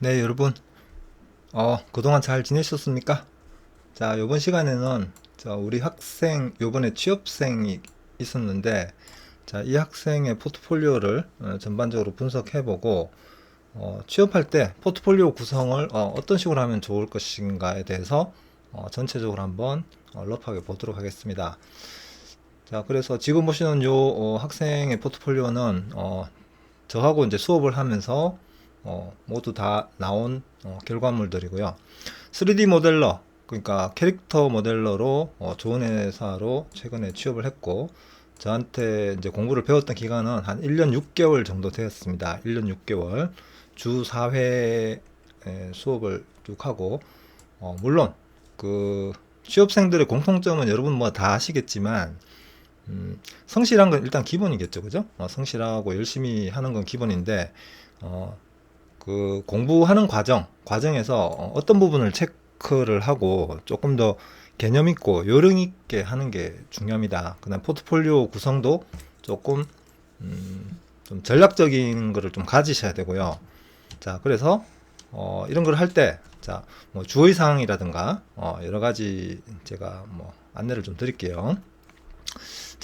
네, 여러분. 어, 그동안 잘 지내셨습니까? 자, 요번 시간에는 자, 우리 학생, 요번에 취업생이 있었는데, 자, 이 학생의 포트폴리오를 어, 전반적으로 분석해 보고, 어, 취업할 때 포트폴리오 구성을 어, 떤 식으로 하면 좋을 것인가에 대해서 어, 전체적으로 한번 어, 러프하게 보도록 하겠습니다. 자, 그래서 지금 보시는 요 어, 학생의 포트폴리오는 어, 저하고 이제 수업을 하면서 어, 모두 다 나온 어, 결과물들이고요. 3D 모델러, 그러니까 캐릭터 모델러로 어, 좋은 회사로 최근에 취업을 했고, 저한테 이제 공부를 배웠던 기간은 한 1년 6개월 정도 되었습니다. 1년 6개월. 주 4회 수업을 쭉 하고, 어, 물론 그 취업생들의 공통점은 여러분 뭐 다 아시겠지만, 음, 성실한 건 일단 기본이겠죠, 그죠? 어, 성실하고 열심히 하는 건 기본인데, 어, 그 공부하는 과정, 과정에서 어, 어떤 부분을 체크를 하고 조금 더 개념 있고 요령 있게 하는 게 중요합니다. 그다음 포트폴리오 구성도 조금 음, 좀 전략적인 거를 좀 가지셔야 되고요. 자, 그래서 어, 이런 걸 할 때, 자, 뭐 주의 사항이라든가 어, 여러 가지 제가 뭐 안내를 좀 드릴게요.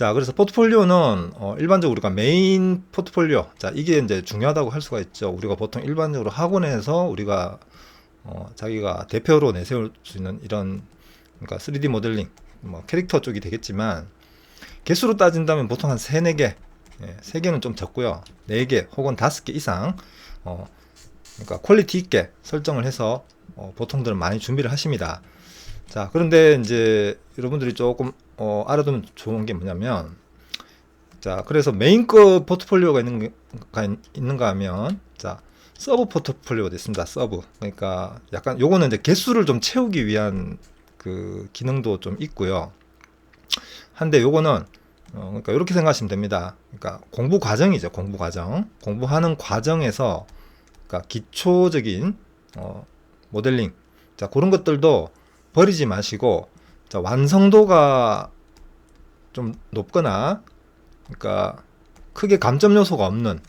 자, 그래서 포트폴리오는 어, 일반적으로 우리가 메인 포트폴리오, 자, 이게 이제 중요하다고 할 수가 있죠. 우리가 보통 일반적으로 학원에서 우리가 어, 자기가 대표로 내세울 수 있는 이런 그러니까 3D 모델링, 뭐 캐릭터 쪽이 되겠지만 개수로 따진다면 보통 한 3, 4개, 예, 3개는 좀 적고요. 4개 혹은 5개 이상 어, 그러니까 퀄리티 있게 설정을 해서 어, 보통들은 많이 준비를 하십니다. 자, 그런데 이제 여러분들이 조금 어, 알아두면 좋은 게 뭐냐면, 자, 그래서 메인급 포트폴리오가 있는 가, 있는가 하면, 자, 서브 포트폴리오가 있습니다. 서브. 그러니까 약간 요거는 이제 개수를 좀 채우기 위한 그 기능도 좀 있고요. 한데 요거는 어, 그러니까 이렇게 생각하시면 됩니다. 그러니까 공부 과정이죠. 공부 과정. 공부하는 과정에서 그러니까 기초적인 어, 모델링. 자, 그런 것들도 버리지 마시고 자, 완성도가 좀 높거나 그러니까 크게 감점 요소가 없는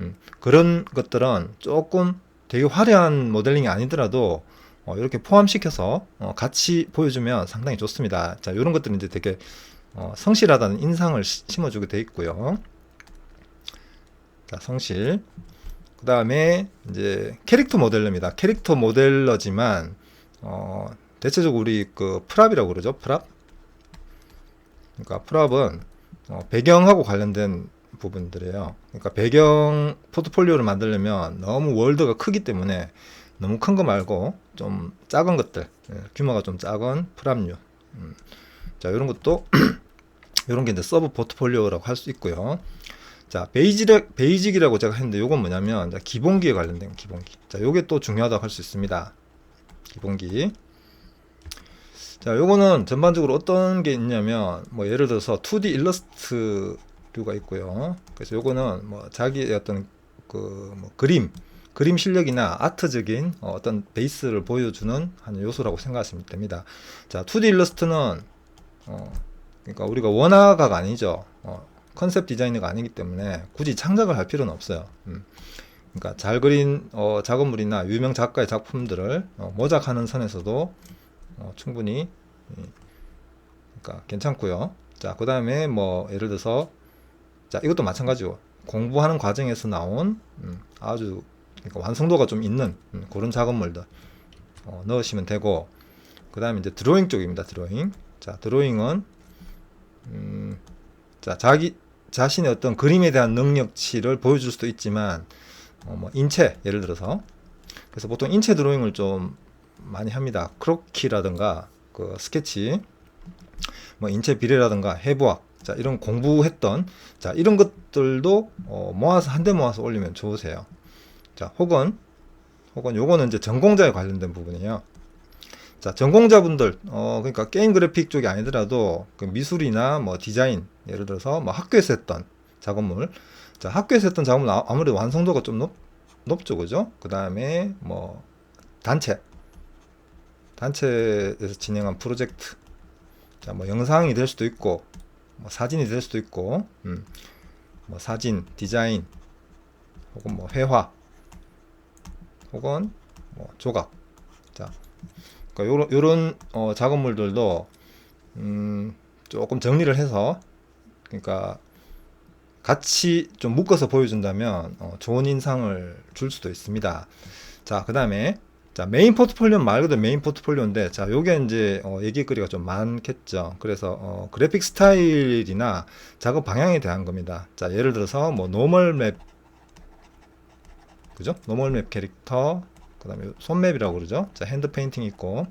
음, 그런 것들은 조금 되게 화려한 모델링이 아니더라도 어, 이렇게 포함시켜서 어, 같이 보여주면 상당히 좋습니다. 자, 이런 것들은 이제 되게 어, 성실하다는 인상을 시- 심어주게 돼 있고요. 자, 성실. 그 다음에 이제 캐릭터 모델러입니다. 캐릭터 모델러지만 어, 대체적으로 우리 그 프랍이라고 그러죠. 프랍. 그러니까 프랍은 어, 배경하고 관련된 부분들이에요. 그러니까 배경 포트폴리오를 만들려면 너무 월드가 크기 때문에 너무 큰 거 말고 좀 작은 것들, 예, 규모가 좀 작은 프랍류. 음. 자, 이런 것도 이런 게 이제 서브 포트폴리오라고 할 수 있고요. 자, 베이직, 베이직이라고 제가 했는데 이건 뭐냐면 자, 기본기에 관련된 기본기. 자, 요게 또 중요하다고 할 수 있습니다. 기본기. 자, 요거는 전반적으로 어떤 게 있냐면 뭐 예를 들어서 2D 일러스트류가 있고요. 그래서 요거는 뭐 자기의 어떤 그 뭐 그림, 그림 실력이나 아트적인 어, 어떤 베이스를 보여주는 한 요소라고 생각하시면 됩니다. 자, 2D 일러스트는 어, 그러니까 우리가 원화가가 아니죠. 어, 컨셉 디자이너가 아니기 때문에 굳이 창작을 할 필요는 없어요. 음. 그러니까 잘 그린 어, 작업물이나 유명 작가의 작품들을 어, 모작하는 선에서도 어, 충분히 예, 그러니까 괜찮고요. 자, 그 다음에 뭐 예를 들어서 자 이것도 마찬가지고 공부하는 과정에서 나온 음, 아주 그러니까 완성도가 좀 있는 음, 그런 작업물들 어, 넣으시면 되고 그 다음에 이제 드로잉 쪽입니다. 드로잉. 자, 드로잉은 음, 자 자기 자신의 어떤 그림에 대한 능력치를 보여줄 수도 있지만 어, 뭐 인체 예를 들어서 그래서 보통 인체 드로잉을 좀 많이 합니다. 크로키라든가 그 스케치, 뭐 인체 비례라든가 해부학, 자 이런 공부했던 자 이런 것들도 어, 모아서 한데 모아서 올리면 좋으세요. 자 혹은 혹은 요거는 이제 전공자에 관련된 부분이에요. 자 전공자분들 어 그러니까 게임 그래픽 쪽이 아니더라도 그 미술이나 뭐 디자인 예를 들어서 뭐 학교에서 했던 작업물 자 학교에서 했던 작업물 아- 아무래도 완성도가 좀 높, 높죠 그죠 그 다음에 뭐 단체 단체에서 진행한 프로젝트 자 뭐 영상이 될 수도 있고 뭐 사진이 될 수도 있고 음, 뭐 사진 디자인 혹은 뭐 회화 혹은 뭐 조각. 자, 그러니까 요런 요런 어, 작업물들도 음, 조금 정리를 해서 그러니까 같이 좀 묶어서 보여준다면 어, 좋은 인상을 줄 수도 있습니다. 자, 그 다음에 자 메인 포트폴리오 말 그대로 메인 포트폴리오인데 자 요게 이제 어, 얘기거리가 좀 많겠죠. 그래서 어, 그래픽 스타일이나 작업 방향에 대한 겁니다. 자 예를 들어서 뭐 노멀 맵 그죠? 노멀 맵 캐릭터 그 다음에 손맵이라고 그러죠. 자 핸드 페인팅 있고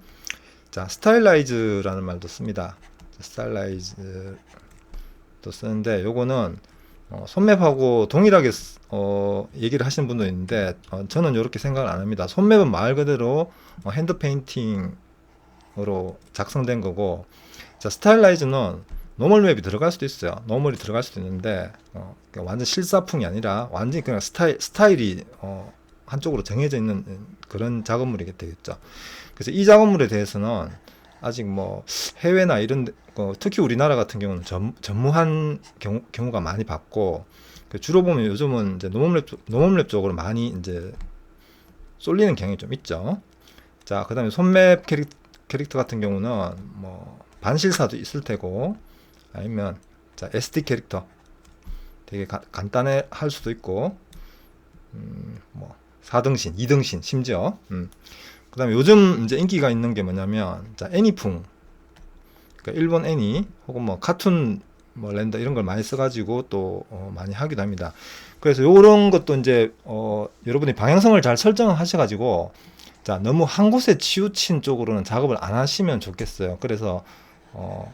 자 스타일라이즈라는 말도 씁니다. 스타일라이즈도 쓰는데 요거는 어, 손맵하고 동일하게 쓰- 어, 얘기를 하시는 분도 있는데 어, 저는 이렇게 생각을 안 합니다. 손맵은 말 그대로 어, 핸드 페인팅으로 작성된 거고 자 스타일라이즈는 노멀 맵이 들어갈 수도 있어요. 노멀이 들어갈 수도 있는데 어, 그러니까 완전 실사풍이 아니라 완전히 그냥 스타일 스타일이 어, 한쪽으로 정해져 있는 그런 작업물이 되겠죠. 그래서 이 작업물에 대해서는 아직 뭐 해외나 이런 데- 어, 특히 우리나라 같은 경우는 전, 전무한 경우, 경우가 많이 봤고 그 주로 보면 요즘은 이제 노멀랩 쪽- 노멀랩 쪽으로 많이 이제 쏠리는 경향이 좀 있죠. 자, 그다음에 손맵 캐릭, 캐릭터 같은 경우는 뭐 반실사도 있을 테고 아니면 자 SD 캐릭터 되게 가- 간단해 할 수도 있고 음, 뭐 4등신, 2등신 심지어 음. 그다음에 요즘 이제 인기가 있는 게 뭐냐면 자 애니풍 그러니까 일본 애니 혹은 뭐 카툰 뭐 렌더 이런 걸 많이 써가지고 또 어, 많이 하기도 합니다. 그래서 요런 것도 이제 어, 여러분이 방향성을 잘 설정을 하셔가지고 자 너무 한 곳에 치우친 쪽으로는 작업을 안 하시면 좋겠어요. 그래서 어,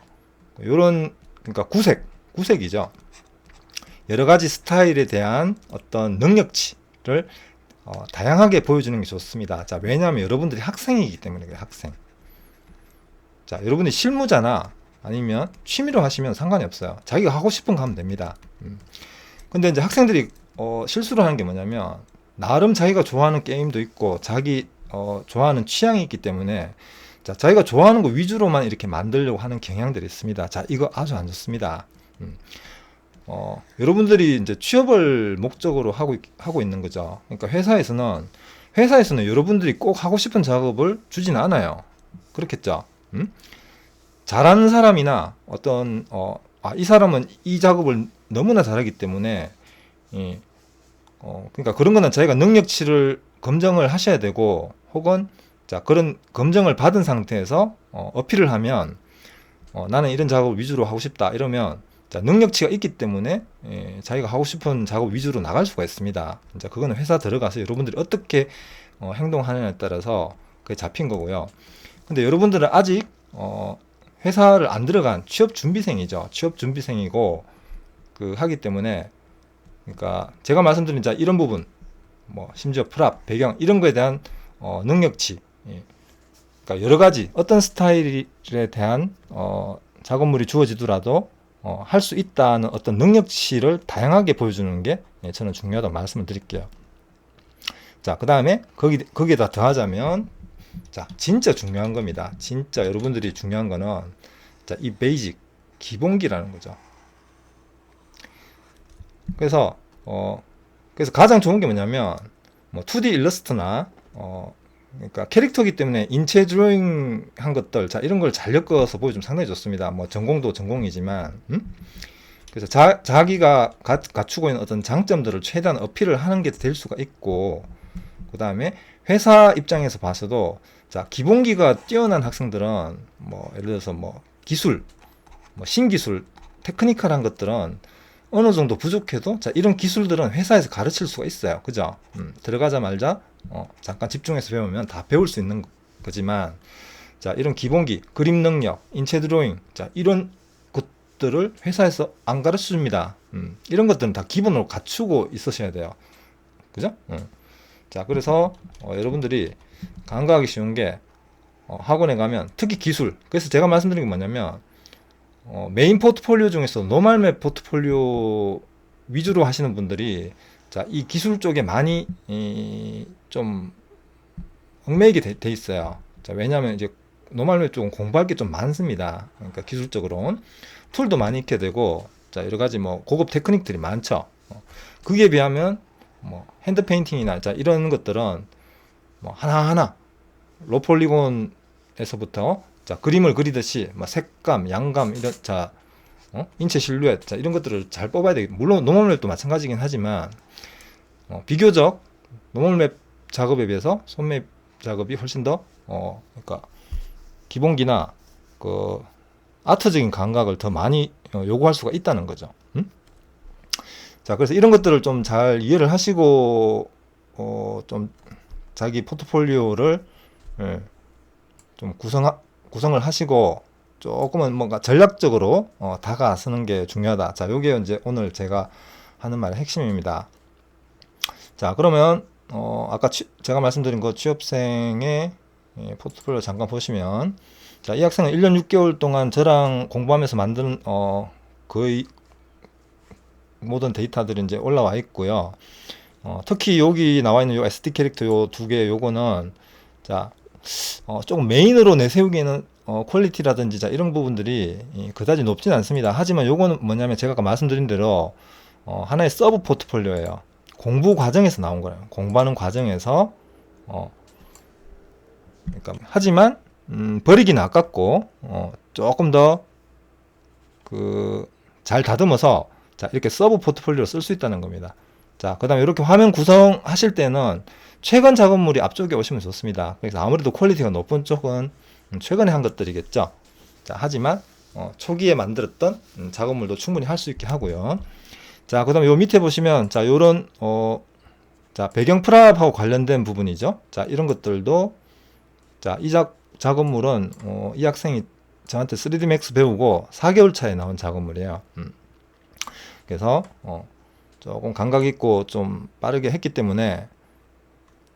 요런 그러니까 구색 구색이죠. 여러 가지 스타일에 대한 어떤 능력치를 어, 다양하게 보여주는 게 좋습니다. 자, 왜냐하면 여러분들이 학생이기 때문에 그래요, 학생. 자, 여러분이 실무자나 아니면 취미로 하시면 상관이 없어요. 자기가 하고 싶은 거 하면 됩니다. 음. 근데 이제 학생들이 어, 실수를 하는 게 뭐냐면 나름 자기가 좋아하는 게임도 있고 자기 어, 좋아하는 취향이 있기 때문에 자, 자기가 좋아하는 거 위주로만 이렇게 만들려고 하는 경향들이 있습니다. 자, 이거 아주 안 좋습니다. 음. 어, 여러분들이 이제 취업을 목적으로 하고, 있- 하고 있는 거죠. 그러니까 회사에서는, 회사에서는 여러분들이 꼭 하고 싶은 작업을 주진 않아요. 그렇겠죠. 음? 잘하는 사람이나 어떤, 어, 아, 이 사람은 이 작업을 너무나 잘하기 때문에, 이, 어, 그러니까 그런 거는 자기가 능력치를 검증을 하셔야 되고, 혹은, 자, 그런 검증을 받은 상태에서, 어, 어필을 하면, 어, 나는 이런 작업을 위주로 하고 싶다. 이러면, 자, 능력치가 있기 때문에 예, 자기가 하고 싶은 작업 위주로 나갈 수가 있습니다. 자, 그거는 회사 들어가서 여러분들이 어떻게 어, 행동하느냐에 따라서 그게 잡힌 거고요. 근데 여러분들은 아직 어, 회사를 안 들어간 취업 준비생이죠. 취업 준비생이고 그 하기 때문에 그러니까 제가 말씀드린 자 이런 부분 뭐 심지어 프랍 배경 이런 거에 대한 어, 능력치 예. 그러니까 여러 가지 어떤 스타일에 대한 어, 작업물이 주어지더라도 어, 할 수 있다는 어떤 능력치를 다양하게 보여주는 게 예, 저는 중요하다고 말씀을 드릴게요. 자, 그 다음에 거기, 거기에다 더하자면, 자, 진짜 중요한 겁니다. 진짜 여러분들이 중요한 거는, 자, 이 베이직, 기본기라는 거죠. 그래서, 어, 그래서 가장 좋은 게 뭐냐면, 뭐, 2D 일러스트나, 어, 그러니까 캐릭터기 때문에 인체 드로잉 한 것들 자 이런 걸 잘 엮어서 보여주면 상당히 좋습니다. 뭐 전공도 전공이지만 음? 그래서 자, 자기가 가, 갖추고 있는 어떤 장점들을 최대한 어필을 하는 게 될 수가 있고 그 다음에 회사 입장에서 봐서도 자 기본기가 뛰어난 학생들은 뭐 예를 들어서 뭐 기술 뭐 신기술 테크니컬한 것들은 어느 정도 부족해도 자 이런 기술들은 회사에서 가르칠 수가 있어요 그죠 음, 들어가자마자 어, 잠깐 집중해서 배우면 다 배울 수 있는 거지만 자 이런 기본기 그림 능력 인체 드로잉 자 이런 것들을 회사에서 안 가르쳐 줍니다. 음, 이런 것들은 다 기본으로 갖추고 있으셔야 돼요. 그죠? 음. 자 그래서 어, 여러분들이 간과하기 쉬운 게 어, 학원에 가면 특히 기술. 그래서 제가 말씀드린 게 뭐냐면 어, 메인 포트폴리오 중에서 노멀맵 포트폴리오 위주로 하시는 분들이 자, 이 기술 쪽에 많이 이, 좀 얽매이게 돼, 돼 있어요. 자, 왜냐하면 이제 노멀맵 쪽은 공부할 게 좀 많습니다. 그러니까 기술적으로는 툴도 많이 익게 되고 자, 여러 가지 뭐 고급 테크닉들이 많죠. 어, 그게 비하면 뭐 핸드 페인팅이나 자, 이런 것들은 뭐 하나하나 로 폴리곤에서부터 자 그림을 그리듯이 뭐 색감, 양감 이런 자 어? 인체 실루엣 자 이런 것들을 잘 뽑아야 되겠 물론 노멀맵도 마찬가지긴 하지만 어, 비교적 노멀맵 작업에 비해서 손맵 작업이 훨씬 더 어, 그러니까 기본기나 그 아트적인 감각을 더 많이 어, 요구할 수가 있다는 거죠. 음? 자, 그래서 이런 것들을 좀 잘 이해를 하시고 어, 좀 자기 포트폴리오를 예, 좀 구성 구성을 하시고 조금은 뭔가 전략적으로 어, 다가서는 게 중요하다. 자, 요게 이제 오늘 제가 하는 말의 핵심입니다. 자, 그러면 어, 아까 취, 제가 말씀드린 거 취업생의 예, 포트폴리오 잠깐 보시면 자, 이 학생은 1년 6개월 동안 저랑 공부하면서 만든 어, 거의 모든 데이터들이 이제 올라와 있고요. 어, 특히 여기 나와 있는 요 SD 캐릭터 요 두 개 요거는 자, 어, 조금 메인으로 내세우기에는 어, 퀄리티라든지 자, 이런 부분들이 이, 그다지 높진 않습니다. 하지만 요거는 뭐냐면 제가 아까 말씀드린 대로 어, 하나의 서브 포트폴리오예요. 공부 과정에서 나온 거예요. 공부하는 과정에서 어, 그러니까 하지만 음, 버리기는 아깝고 어, 조금 더 그 잘 다듬어서 자 이렇게 서브 포트폴리오를 쓸 수 있다는 겁니다. 자 그 다음에 이렇게 화면 구성하실 때는 최근 작업물이 앞쪽에 오시면 좋습니다. 그래서 아무래도 퀄리티가 높은 쪽은 음, 최근에 한 것들이겠죠. 자 하지만 어, 초기에 만들었던 음, 작업물도 충분히 할 수 있게 하고요. 자 그 다음에 요 밑에 보시면 자 요런 어, 자 배경 프랍하고 관련된 부분이죠. 자 이런 것들도 자이 작업물은 어, 이 학생이 저한테 3D Max 배우고 4개월 차에 나온 작업물이에요. 음. 그래서 어, 조금 감각 있고 좀 빠르게 했기 때문에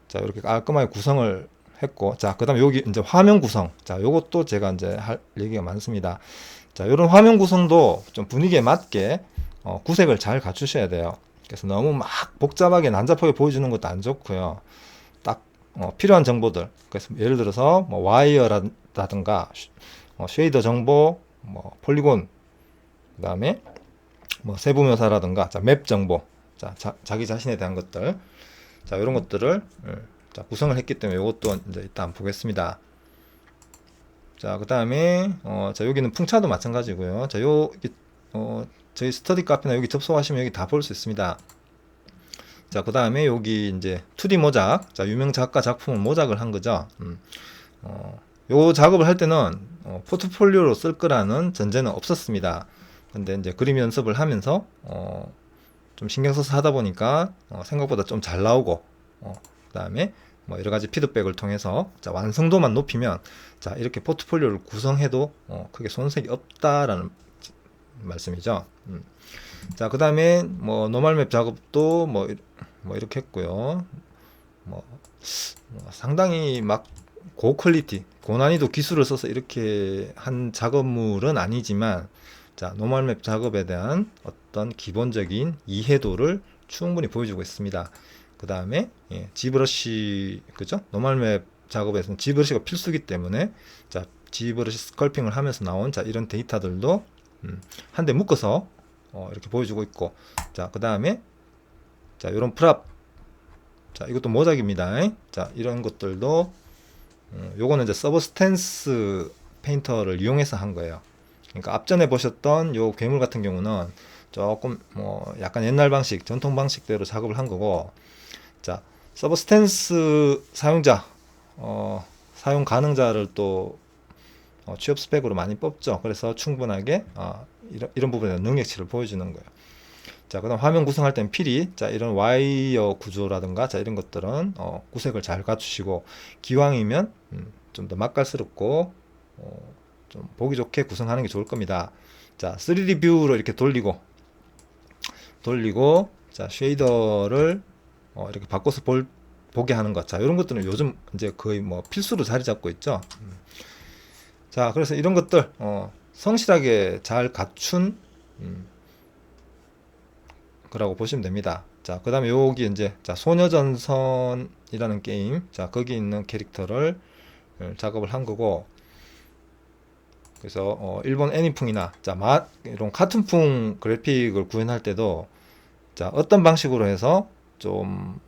자 이렇게 깔끔하게 구성을 했고 자 그 다음에 여기 이제 화면 구성 자 요것도 제가 이제 할 얘기가 많습니다. 자 이런 화면 구성도 좀 분위기에 맞게 어, 구색을 잘 갖추셔야 돼요. 그래서 너무 막 복잡하게 난잡하게 보여주는 것도 안 좋고요. 딱 어, 필요한 정보들 그래서 예를 들어서 뭐 와이어라든가 어, 쉐이더 정보, 뭐 폴리곤, 그다음에 뭐 세부 묘사라든가 자, 맵 정보, 자, 자, 기 자신에 대한 것들, 자 이런 것들을 예, 자, 구성을 했기 때문에 이것도 이제 일단 보겠습니다. 자, 그 다음에 어, 자 여기는 풍차도 마찬가지고요. 자, 요 어, 저희 스터디 카페나 여기 접속하시면 여기 다 볼 수 있습니다. 자, 그 다음에 여기 이제 2D 모작. 자, 유명 작가 작품을 모작을 한 거죠. 음, 어, 요 작업을 할 때는 어, 포트폴리오로 쓸 거라는 전제는 없었습니다. 근데 이제 그림 연습을 하면서 어, 좀 신경 써서 하다 보니까 어, 생각보다 좀 잘 나오고 어, 그다음에 뭐 여러 가지 피드백을 통해서 자, 완성도만 높이면 자 이렇게 포트폴리오를 구성해도 어, 크게 손색이 없다라는 말씀이죠. 음. 자 그 다음에 뭐 노멀 맵 작업도 뭐, 뭐 이렇게 했고요. 뭐, 뭐 상당히 막 고퀄리티, 고난이도 기술을 써서 이렇게 한 작업물은 아니지만 자, 노멀 맵 작업에 대한 어떤 기본적인 이해도를 충분히 보여주고 있습니다. 그 다음에 예, 지브러시 그죠? 노멀 맵 작업에서는 지브러시가 필수기 때문에 자 지브러시 스컬핑을 하면서 나온 자 이런 데이터들도 음, 한 대 묶어서 어, 이렇게 보여주고 있고 자 그 다음에 자 이런 프랍 자 이것도 모작입니다. 자 이런 것들도 음, 요거는 이제 서브스탠스 페인터를 이용해서 한 거예요. 그러니까 앞전에 보셨던 요 괴물 같은 경우는 조금 뭐 약간 옛날 방식, 전통 방식대로 작업을 한 거고, 자 서브스탠스 사용자, 어, 사용 가능자를 또 어, 취업 스펙으로 많이 뽑죠. 그래서 충분하게 어, 이런, 이런 부분에 능력치를 보여주는 거예요. 자, 그다음 화면 구성할 땐 필히 자 이런 와이어 구조라든가 자 이런 것들은 어, 구색을 잘 갖추시고 기왕이면 음, 좀더 맛깔스럽고 어, 좀 보기 좋게 구성하는 게 좋을 겁니다. 자, 3D 뷰로 이렇게 돌리고 돌리고 자 쉐이더를 어, 이렇게 바꿔서 볼, 보게 하는 것. 자, 이런 것들은 요즘 이제 거의 뭐 필수로 자리 잡고 있죠. 음. 자, 그래서 이런 것들 어, 성실하게 잘 갖춘 음, 거라고 보시면 됩니다. 자, 그 다음에 여기 이제, 자, 소녀전선이라는 게임. 자, 거기 있는 캐릭터를 어, 작업을 한 거고, 그래서, 어, 일본 애니풍이나, 자, 마, 이런 카툰풍 그래픽을 구현할 때도, 자, 어떤 방식으로 해서 좀,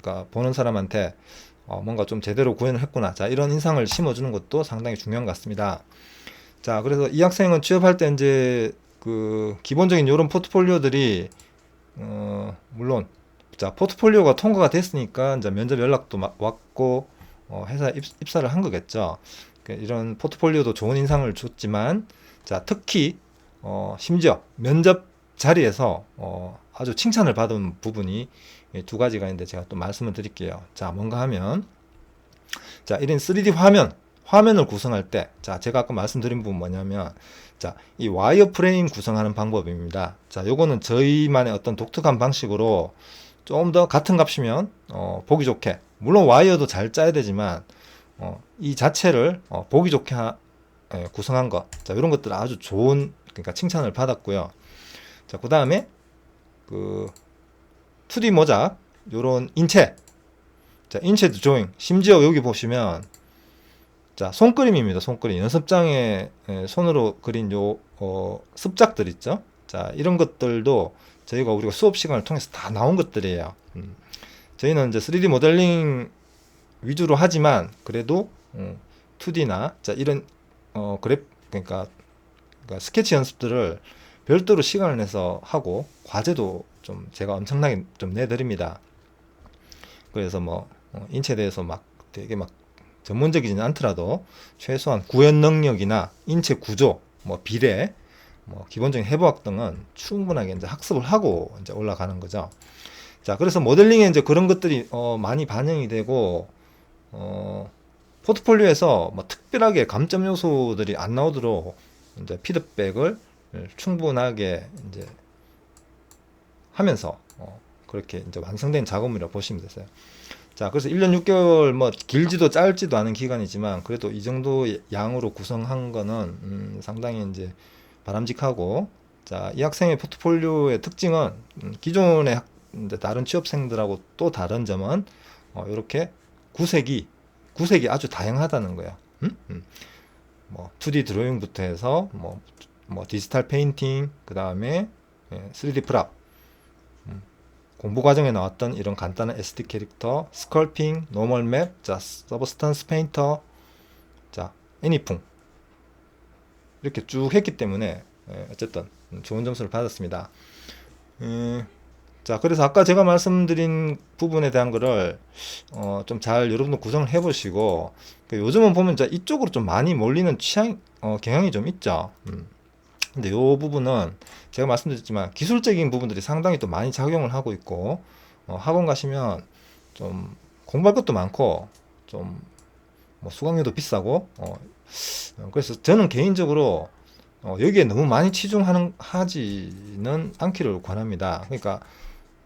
그러니까 보는 사람한테, 어, 뭔가 좀 제대로 구현을 했구나. 자, 이런 인상을 심어주는 것도 상당히 중요한 것 같습니다. 자, 그래서 이 학생은 취업할 때 이제 그 기본적인 이런 포트폴리오들이 어, 물론 자 포트폴리오가 통과가 됐으니까 이제 면접 연락도 마- 왔고 어, 회사 입, 입사를 한 거겠죠. 그 이런 포트폴리오도 좋은 인상을 줬지만 자 특히 어, 심지어 면접 자리에서 어, 아주 칭찬을 받은 부분이 이 두 가지가 있는데 제가 또 말씀을 드릴게요. 자 뭔가 하면 자 이런 3D 화면 화면을 구성할 때, 자, 제가 아까 말씀드린 부분 뭐냐면, 자, 이 와이어 프레임 구성하는 방법입니다. 자, 요거는 저희만의 어떤 독특한 방식으로 좀 더 같은 값이면, 어, 보기 좋게, 물론 와이어도 잘 짜야 되지만, 어, 이 자체를, 어, 보기 좋게 하- 예, 구성한 것. 자, 이런 것들 아주 좋은, 그러니까 칭찬을 받았고요. 자, 그 다음에, 그, 2D 모작, 요런 인체, 자, 인체 드로잉. 심지어 여기 보시면, 자, 손그림입니다. 손그림. 연습장에 에, 손으로 그린 요 어, 습작들 있죠. 자, 이런 것들도 저희가 우리가 수업 시간을 통해서 다 나온 것들이에요. 음. 저희는 이제 3D 모델링 위주로 하지만 그래도 음, 2D나 자 이런 어 그래 그러니까, 그러니까 스케치 연습들을 별도로 시간을 내서 하고 과제도 좀 제가 엄청나게 좀 내드립니다. 그래서 뭐 어, 인체에 대해서 막 되게 막 전문적이지는 않더라도 최소한 구현 능력이나 인체 구조, 뭐 비례, 뭐 기본적인 해부학 등은 충분하게 이제 학습을 하고 이제 올라가는 거죠. 자, 그래서 모델링에 이제 그런 것들이 어, 많이 반영이 되고 어, 포트폴리오에서 뭐 특별하게 감점 요소들이 안 나오도록 이제 피드백을 충분하게 이제 하면서 어, 그렇게 이제 완성된 작업이라고 보시면 되세요. 자, 그래서 1년 6개월 뭐 길지도 짧지도 않은 기간이지만 그래도 이 정도 양으로 구성한 거는 음, 상당히 이제 바람직하고 자, 이 학생의 포트폴리오의 특징은 음, 기존의 학- 이제 다른 취업생들하고 또 다른 점은 어, 이렇게 구색이 구색이 아주 다양하다는 거야. 음? 음. 뭐 2D 드로잉부터 해서 뭐, 뭐 디지털 페인팅 그 다음에 3D 프랍 공부 과정에 나왔던 이런 간단한 SD 캐릭터, 스컬핑, 노멀 맵, 자, 서브스탄스 페인터, 자, 애니풍 이렇게 쭉 했기 때문에 예, 어쨌든 좋은 점수를 받았습니다. 음, 자, 그래서 아까 제가 말씀드린 부분에 대한 거를 어, 좀 잘 여러분도 구성을 해보시고 그 요즘은 보면 자, 이쪽으로 좀 많이 몰리는 취향 어, 경향이 좀 있죠. 음. 근데 요 부분은 제가 말씀드렸지만 기술적인 부분들이 상당히 또 많이 작용을 하고 있고 어, 학원 가시면 좀 공부할 것도 많고 좀 뭐 수강료도 비싸고 어, 어, 그래서 저는 개인적으로 어, 여기에 너무 많이 치중하는 하지는 않기를 권합니다. 그러니까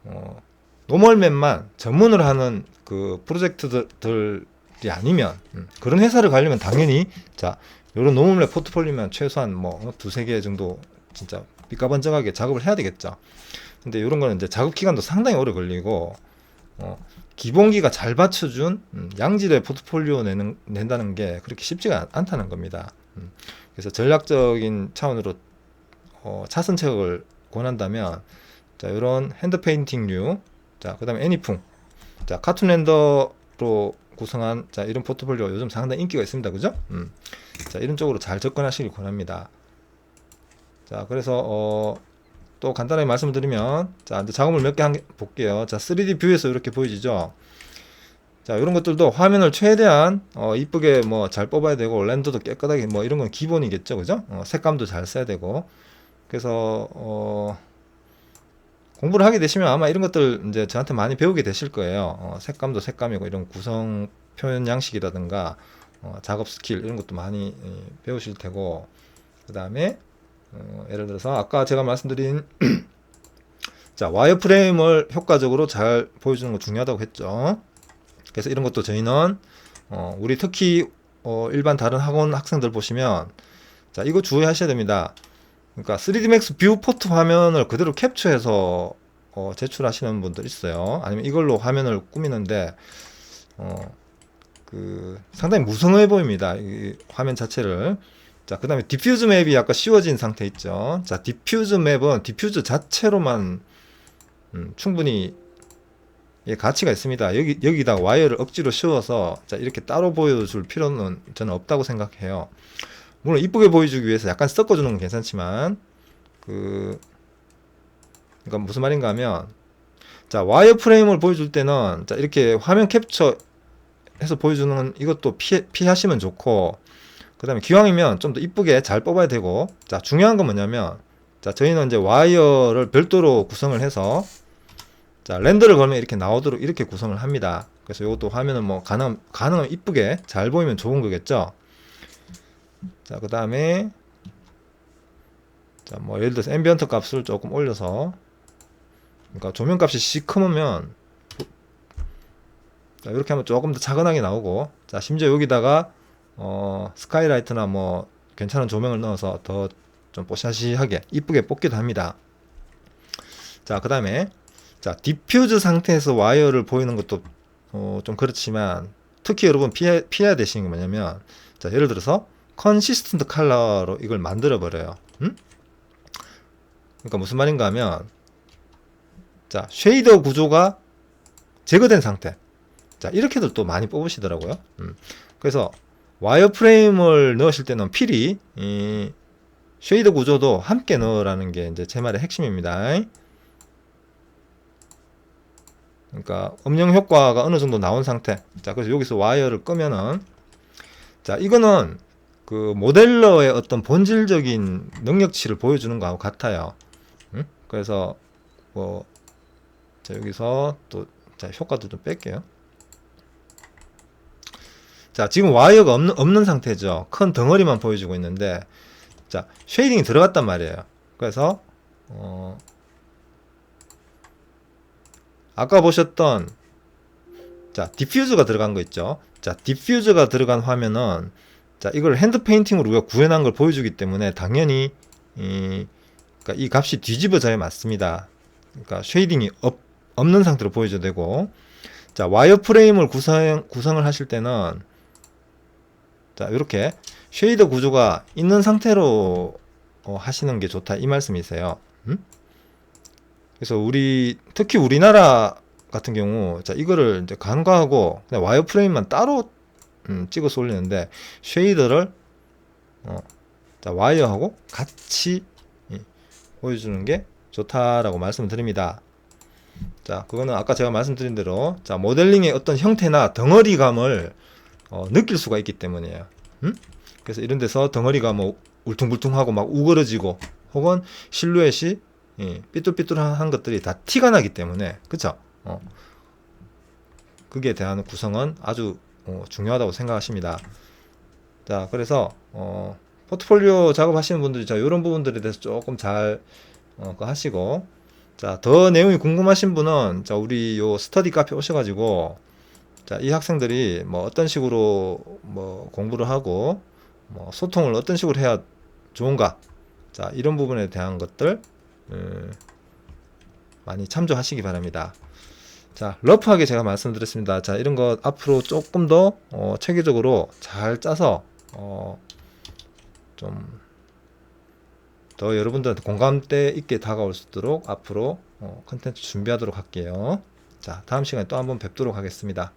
어, 노멀맨만 전문으로 하는 그 프로젝트들이 아니면 음, 그런 회사를 가려면 당연히 자 요런 노멀맨 포트폴리오면 최소한 뭐 두세 개 정도 진짜 삐까번쩍하게 작업을 해야 되겠죠. 근데 이런 거는 이제 작업 기간도 상당히 오래 걸리고 어, 기본기가 잘 받쳐준 음, 양질의 포트폴리오 내는 낸다는 게 그렇게 쉽지가 않, 다는 겁니다. 음, 그래서 전략적인 차원으로 어, 차선 책을 권한다면 자 이런 핸드 페인팅류 자 그 다음에 애니풍 자 카툰 렌더로 구성한 자 이런 포트폴리오 요즘 상당히 인기가 있습니다. 그죠? 음. 자 이런 쪽으로 잘 접근하시길 권합니다. 자 그래서 어, 또 간단하게 말씀을 드리면 자 이제 작업을 몇 개 볼게요. 자 3D 뷰에서 이렇게 보이시죠? 자 이런 것들도 화면을 최대한 어, 이쁘게 뭐 잘 뽑아야 되고 렌더도 깨끗하게 뭐 이런 건 기본이겠죠? 그죠? 어, 색감도 잘 써야 되고. 그래서 어, 공부를 하게 되시면 아마 이런 것들 이제 저한테 많이 배우게 되실 거예요. 어, 색감도 색감이고 이런 구성 표현 양식이라든가 어, 작업 스킬 이런 것도 많이 예, 배우실 테고 그 다음에 어, 예를 들어서 아까 제가 말씀드린 자 와이어프레임을 효과적으로 잘 보여주는 거 중요하다고 했죠. 그래서 이런 것도 저희는 어, 우리 특히 어, 일반 다른 학원 학생들 보시면 자 이거 주의하셔야 됩니다. 그러니까 3D Max 뷰 포트 화면을 그대로 캡처해서 어, 제출하시는 분들 있어요. 아니면 이걸로 화면을 꾸미는데 어, 그 상당히 무성해 보입니다. 이 화면 자체를. 자, 그다음에 디퓨즈 맵이 약간 씌워진 상태 있죠. 자, 디퓨즈 맵은 디퓨즈 자체로만 음, 충분히 예, 가치가 있습니다. 여기 여기다 와이어를 억지로 씌워서 자 이렇게 따로 보여줄 필요는 저는 없다고 생각해요. 물론 이쁘게 보여주기 위해서 약간 섞어주는 건 괜찮지만 그 그러니까 무슨 말인가 하면 자 와이어 프레임을 보여줄 때는 자 이렇게 화면 캡처 해서 보여주는 이것도 피해, 피하시면 좋고 그 다음에 기왕이면 좀 더 이쁘게 잘 뽑아야 되고 자 중요한 건 뭐냐면 자 저희는 이제 와이어를 별도로 구성을 해서 자 렌더를 걸면 이렇게 나오도록 이렇게 구성을 합니다. 그래서 이것도 화면은 뭐 가능 가능하면 이쁘게 잘 보이면 좋은 거겠죠 자 그 다음에 자 뭐 예를 들어서 앰비언트 값을 조금 올려서 그러니까 조명 값이 시커먼면 자, 이렇게 하면 조금 더 차근하게 나오고 자 심지어 여기다가 어, 스카이라이트나 뭐 괜찮은 조명을 넣어서 더 좀 뽀샤시하게 이쁘게 뽑기도 합니다. 자, 그 다음에 자 디퓨즈 상태에서 와이어를 보이는 것도 어, 좀 그렇지만 특히 여러분 피해, 피해야 되시는 게 뭐냐면 자 예를 들어서 컨시스턴트 컬러로 이걸 만들어 버려요. 음? 그러니까 무슨 말인가 하면 자 쉐이더 구조가 제거된 상태 자 이렇게들 또 많이 뽑으시더라고요. 음. 그래서 와이어 프레임을 넣으실 때는 필히 이 쉐이더 구조도 함께 넣으라는 게 이제 제 말의 핵심입니다. 그러니까 음영 효과가 어느 정도 나온 상태. 자, 그래서 여기서 와이어를 끄면은 자, 이거는 그 모델러의 어떤 본질적인 능력치를 보여주는 거하고 같아요. 응? 그래서 뭐 자, 여기서 또 자, 효과도 좀 뺄게요. 자, 지금 와이어가 없는, 없는 상태죠. 큰 덩어리만 보여주고 있는데, 자, 쉐이딩이 들어갔단 말이에요. 그래서, 어, 아까 보셨던, 자, 디퓨즈가 들어간 거 있죠. 자, 디퓨즈가 들어간 화면은, 자, 이걸 핸드 페인팅으로 우리가 구현한 걸 보여주기 때문에 당연히, 이, 그러니까 이 값이 뒤집어져야 맞습니다. 그러니까 쉐이딩이 없, 없는 상태로 보여줘야 되고, 자, 와이어 프레임을 구성, 구성을 하실 때는, 자, 이렇게 쉐이더 구조가 있는 상태로 어, 하시는 게 좋다 이 말씀이세요. 음? 그래서 우리 특히 우리나라 같은 경우 자 이거를 이제 간과하고 그냥 와이어 프레임만 따로 음, 찍어서 올리는데 쉐이더를 어, 자 와이어하고 같이 예, 보여주는 게 좋다라고 말씀을 드립니다. 자 그거는 아까 제가 말씀드린 대로 자 모델링의 어떤 형태나 덩어리감을 어, 느낄 수가 있기 때문이에요. 음? 그래서 이런 데서 덩어리가 뭐 울퉁불퉁하고 막 우그러지고 혹은 실루엣이 예, 삐뚤삐뚤한 것들이 다 티가 나기 때문에 그쵸? 어. 그게 대한 구성은 아주 어, 중요하다고 생각하십니다. 자, 그래서 어, 포트폴리오 작업하시는 분들이 자 이런 부분들에 대해서 조금 잘 어, 하시고 자, 더 내용이 궁금하신 분은 자 우리 요 스터디 카페 오셔가지고 자, 이 학생들이 뭐 어떤 식으로 뭐 공부를 하고 뭐 소통을 어떤 식으로 해야 좋은가? 자, 이런 부분에 대한 것들 음, 많이 참조하시기 바랍니다. 자, 러프하게 제가 말씀드렸습니다. 자, 이런 것 앞으로 조금 더 어, 체계적으로 잘 짜서 어, 좀 더 여러분들한테 공감대 있게 다가올 수 있도록 앞으로 어, 컨텐츠 준비하도록 할게요. 자, 다음 시간에 또 한번 뵙도록 하겠습니다.